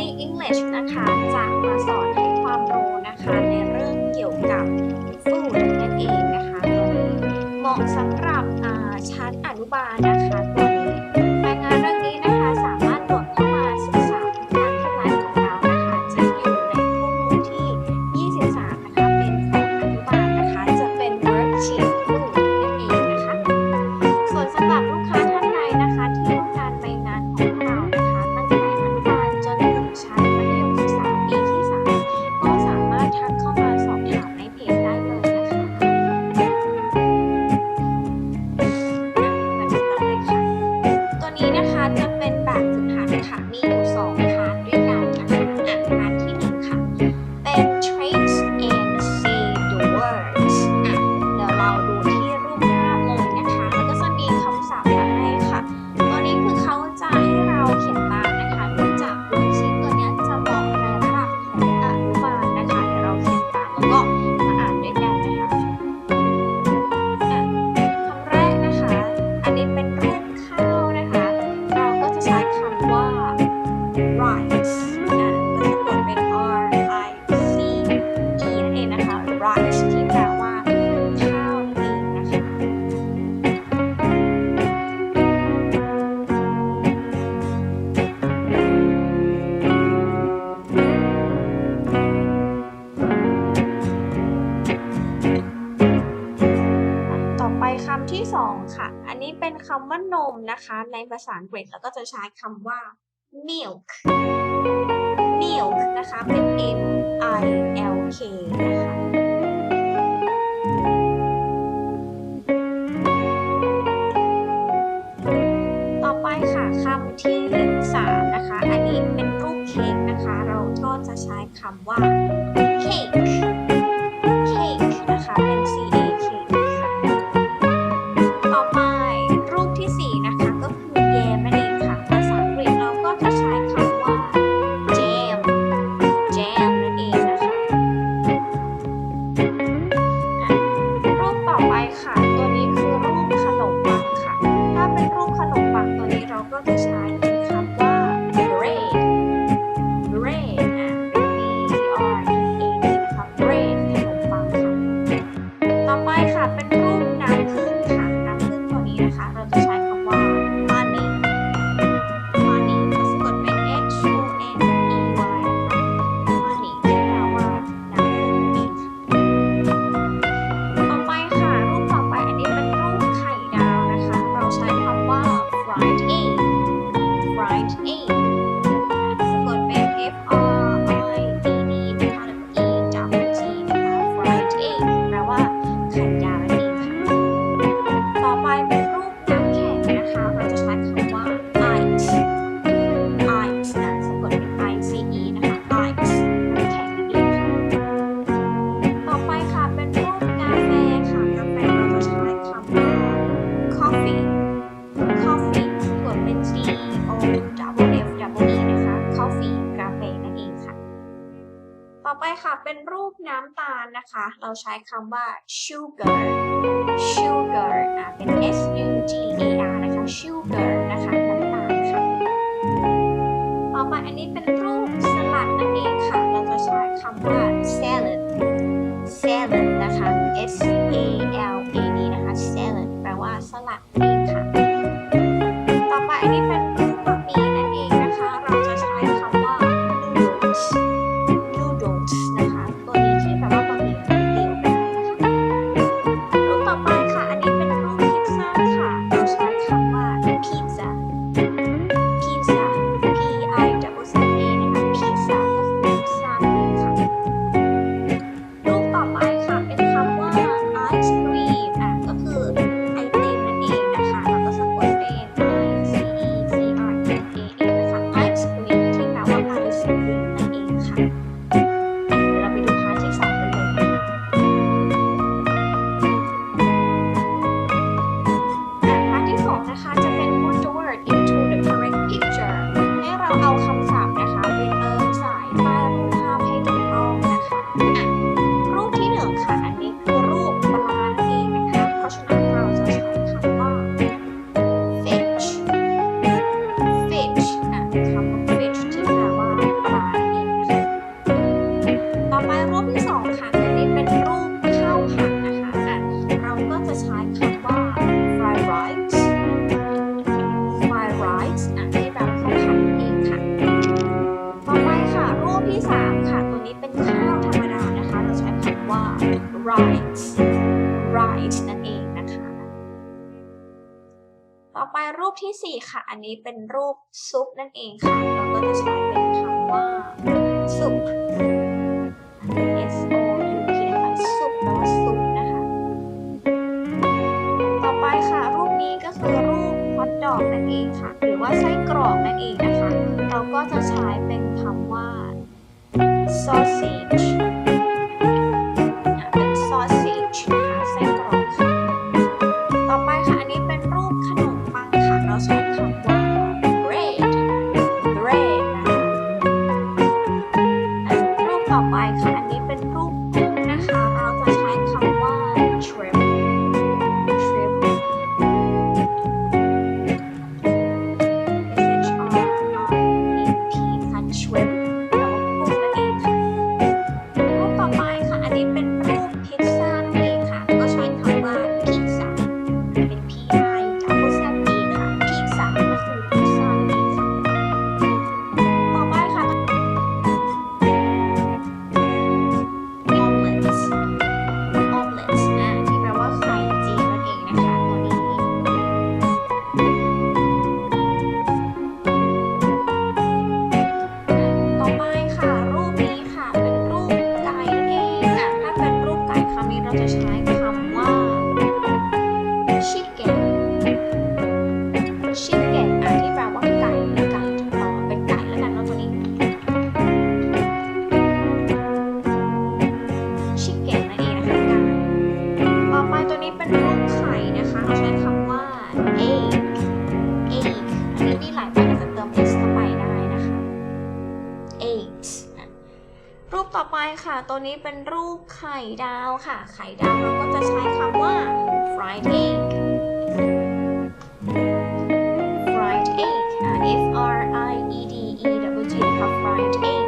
Study English นะคะจะมาสอนให้ความรู้นะคะในเรื่องเกี่ยวกับ food นั่นเองนะคะเหมาะสำหรับชั้นอนุบาลนะคะ ที่สองค่ะ อันนี้เป็นคำว่านมนะคะ ในภาษาอังกฤษแล้วก็จะใช้คำว่า milk milk นะคะ เป็น m i l k นะคะ time. น้ำตาลนะคะ เราใช้คำว่า sugar sugar อะเป็น s u g a r นะคะ sugar นะคะน้ำตาลค่ะต่อมาอันนี้เป็นรูปสลัดนั่นเองค่ะ เราจะใช้คำว่า salad salad นะคะ s a l a d นะคะ salad แปลว่าสลัดเองค่ะ ไปรูปที่สองค่ะอันนี้เป็นรูปข้าวผัดนะคะเราก็จะใช้คำว่า fry rice fry rice อันนี้แบบข้าวผัดเองค่ะ ต่อไปค่ะรูปที่สามค่ะ ตัวนี้เป็นข้าวธรรมดานะคะ เราใช้คำว่า rice rice นั่นเองนะคะ ต่อไปรูปที่สี่ค่ะ อันนี้เป็นรูปซุปนั่นเองค่ะ เราก็จะใช้เป็นคำว่าซุป นั่นเองค่ะ หรือว่าไส้กรอกนั่นเองนะคะ เราก็จะใช้เป็นคำว่า sausage เป็น sausage นะคะไส้กรอกค่ะ ต่อไปค่ะ อันนี้เป็นรูปขนมปังค่ะ เราใช้คำว่า ค่ะ ตัวนี้เป็นรูปไข่ดาวค่ะ ไข่ดาวเราก็จะใช้คำว่า fried egg fried egg F R I E D E W T นะะ fried egg